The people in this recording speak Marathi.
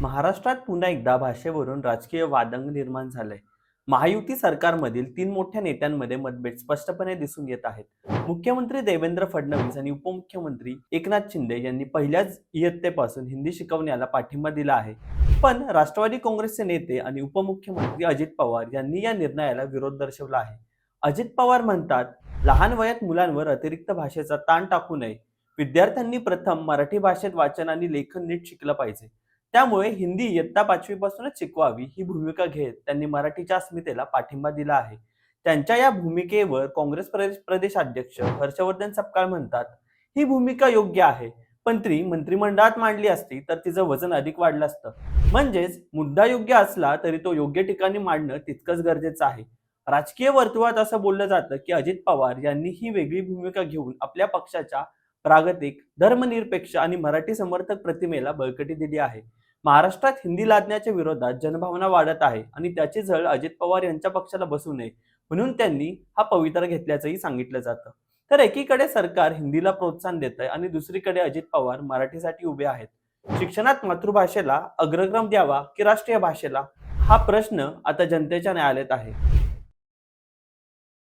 महाराष्ट्रात पुन्हा एकदा भाषेवरून राजकीय वादंग निर्माण झालंय. महायुती सरकारमधील तीन मोठ्या नेत्यांमध्ये मतभेद स्पष्टपणे दिसून येत आहेत. मुख्यमंत्री देवेंद्र फडणवीस आणि उपमुख्यमंत्री एकनाथ शिंदे यांनी पहिल्याच इयत्तेपासून हिंदी शिकवण्याला पाठिंबा दिला आहे. पण राष्ट्रवादी काँग्रेसचे नेते आणि उपमुख्यमंत्री अजित पवार यांनी या निर्णयाला विरोध दर्शवला आहे. अजित पवार म्हणतात लहान वयात मुलांवर अतिरिक्त भाषेचा ताण टाकू नये. विद्यार्थ्यांनी प्रथम मराठी भाषेत वाचन आणि लेखन नीट शिकलं पाहिजे. त्यामुळे हिंदी इयत्ता पाचवीपासूनच शिकवावी ही भूमिका घेत त्यांनी मराठीच्या अस्मितेला पाठिंबा दिला आहे. त्यांच्या या भूमिकेवर काँग्रेस प्रदेश प्रदेशाध्यक्ष हर्षवर्धन सपकाळ म्हणतात ही भूमिका योग्य आहे पण ती मंत्रिमंडळात मांडली असती तर तिचं वजन अधिक वाढलं असतं. म्हणजेच मुद्दा योग्य असला तरी तो योग्य ठिकाणी मांडणं तितकंच गरजेचं आहे. राजकीय वर्तुळात असं बोललं जातं की अजित पवार यांनी ही वेगळी भूमिका घेऊन आपल्या पक्षाच्या प्रागतिक धर्मनिरपेक्ष आणि मराठी समर्थक प्रतिमेला बळकटी दिली आहे. महाराष्ट्रात हिंदी लादण्याच्या विरोधात जनभावना वाढत आहे आणि त्याची झळ अजित पवार यांच्या पक्षाला बसू नये म्हणून त्यांनी हा पवित्रा घेतल्याचंही सांगितलं जातं. तर एकीकडे सरकार हिंदीला प्रोत्साहन देत आहे आणि दुसरीकडे अजित पवार मराठीसाठी उभे आहेत. शिक्षणात मातृभाषेला अग्रक्रम द्यावा की राष्ट्रीय भाषेला? हा प्रश्न आता जनतेच्या न्यायालयात आहे.